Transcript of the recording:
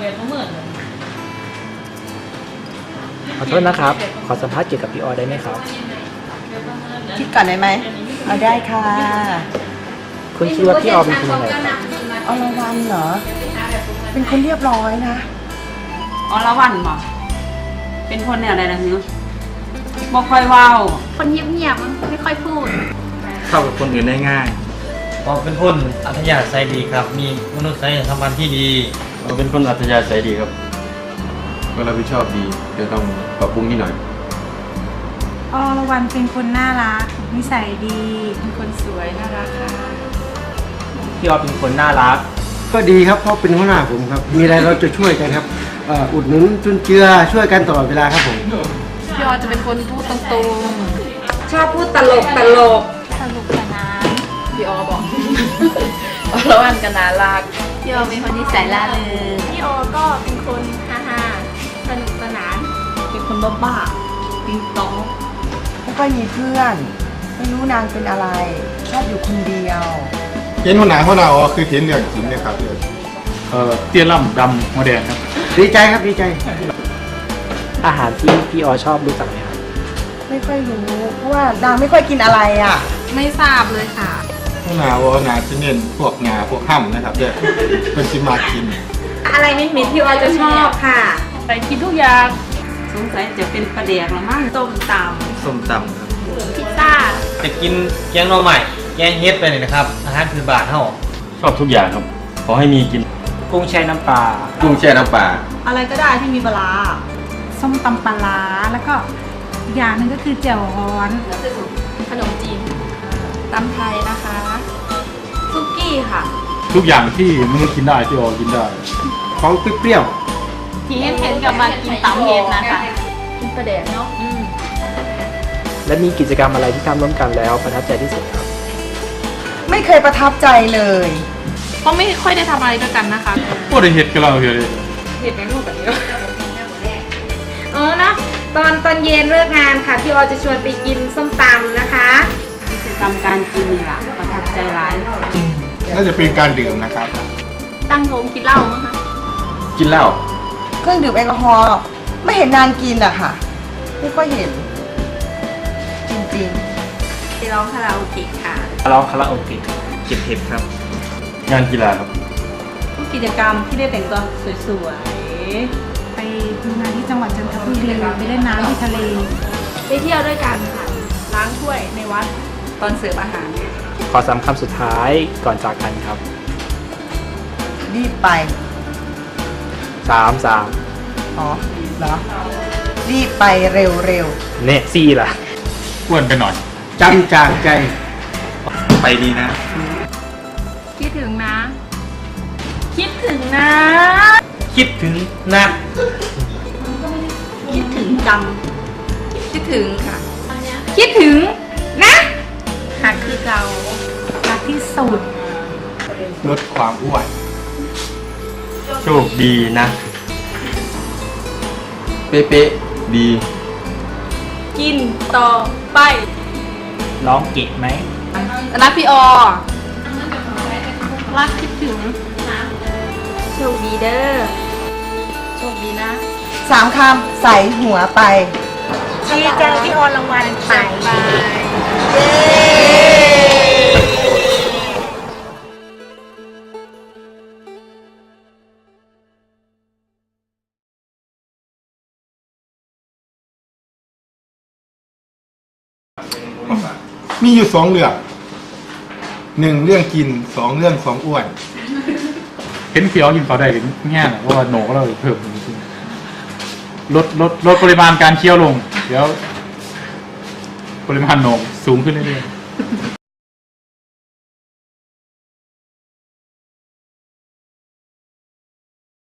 เบียร์ก็เหมือนเลยขอโทษนะครับ ขอสัมภาษณ์เกี่ยวกับพี่ออได้ไหมครับ คิดก่อนได้ไหมเอาได้ค่ะคุณคิดว่าพี่ออเป็นคนยังไงครับเอารางวัลเหรอ เป็นคนเรียบร้อยนะอรวันบ่เป็นคนเนี่ยอะไรนะฮิวบ่ค่อยเว้าคนเงียบๆไม่ค่อยพูด เข้ากับคนอื่นได้ง่ายออกเป็นคนอัธยาศัยดีครับ มีมนุษยสัมพันธ์ที่ดี เราเป็นคนอัธยาศัยดีครับก็รับผิดชอบดีจะต้องปรับปรุงนิดหน่อยอรวรรณเป็นคนน่ารักนิสัยดีเป็นคนสวยน่ารักค่ะพี่ออเป็นคนน่ารัก ก็ดีครับเพราะเป็นหัวหน้าผมครับ มีอะไรเราจะช่วยกันครับเอ่ออุดหนุนจุนเจือช่วยกันตลอดเวลาครับผมพี่ออจะเป็นคนพูดตรงชอบพูดตลกตลกๆสนุกสนานพี่ออบอกอรวันกันนารัก พี่ออเป็นคนนิสัยล่าเริงพี่ออก็เป็นคนฮ่าๆสนุกสนาน เป็นคนบ้าๆติ๊งต้องไม่ค่อยมีเพื่อน ไม่รู้นางเป็นอะไร ชอบอยู่คนเดียวเห็นหัวหน้าหัวหน้าอ๋อคือเห็นเรื่องจริงเลยครับเรื่องเอ่อเตี้ยล่ำดำหัวแดงครับ ดีใจครับดีใจ อาหารที่พี่ออชอบรู้จักไหมครับไม่ค่อยรู้เพราะว่านางไม่ค่อยกินอะไรอะ ไม่ทราบเลยค่ะ หัวหน้าอ๋อนาจะเน้นพวกงาพวกห้ำนะครับเดี๋ยวเป็นสิมากิน อะไรไม่มิดพี่ออยจะชอบค่ะ ไปกินทุกอย่าง สงสัยจะเป็นประเดียกละมั้งต้มตส้มตำครับำพิซซ่า จะกินแกงหน่อใหม่แกงเฮ็ดไปเลยนะครับ อาหารพื้นบ้านเฮาชอบทุกอย่างครับ ขอให้มีกิน กุ้งแช่น้ำปลากุ้งแช่น้ำปลาอะไรก็ได้ที่มีปลาร้าส้มตำปลาร้าแล้วก็อีกอย่างหนึ่งก็คือแจ่วฮ้อน ขนมจีน ตำไทยนะคะซุกี้ค่ะทุกอย่างที่มนุษย์กินได้ที่ออกินได้ของเปรี้ยวที่เห็นเห็นกับมากินตำเห็ดนะคะกินปลาแดกเนาะและมีกิจกรรมอะไรที่ทำร่วมกันแล้วประทับใจที่สุดครับ ไม่เคยประทับใจเลย เพราะไม่ค่อยได้ทำอะไรด้วยกันนะคะพวกได้เห็ดกันเราเห็ดเลยเห็ดในรูปแบบนี้เออนะตอนตอนเย็นเลิกงานค่ะ พี่ออยจะชวนไปกินส้มตำนะคะ กิจกรรมการกินนี่ล่ะประทับใจร้าย น่าจะเป็นการดื่มนะครับ ตั้งวงกินเหล้ามั้งคะกินเหล้าเครื่องดื่มแอลกอฮอล์ไม่เห็นนางกินอะค่ะ ไม่ค่อยเห็น จริงไปร้องคาราโอเกะค่ะร้องคาราโอเกะเก็บเห็ดครับ งานกีฬาครับ ทุกกิจกรรมที่ได้แต่งตัวสวยไปดูงานที่จังหวัดจันทบุรีไปเล่นน้ำที่ทะเลไปเที่ยวด้วยกันค่ะ ล้างถ้วยในวัด ตอนเสิร์ฟอาหาร ขอสามคำสุดท้ายก่อนจากกันครับๆรีบไป สามสามอ๋อเหรอ รีบไปเร็วเน่ซี่ล่ะ อ้วนไปหน่อยๆจำจากใจ ไปดีนะ คิดถึงนะ คิดถึงนะ คิดถึงนะ คิดถึงจัง คิดถึงค่ะ คิดถึง โชคดีนะ เป๊ะๆดี กินต่อไปร้องเกะไหม รักพี่ออรักคิดถึงโชคดีเด้อโชคดีนะๆสามคำใส่หัวไป ดีจังที่ออรางวัลไป มีอยู่สองเรื่องหนึ่งเรื่องกินสองเรื่องของอ้วน เห็นเขียวกินเขาได้เห็นแง่น่ะเพราะว่าโหนกเราเพิ่มลดลดลดปริมาณการเคี้ยวลง เดี๋ยว ปริมาณโหนกสูงขึ้นเรื่อยๆ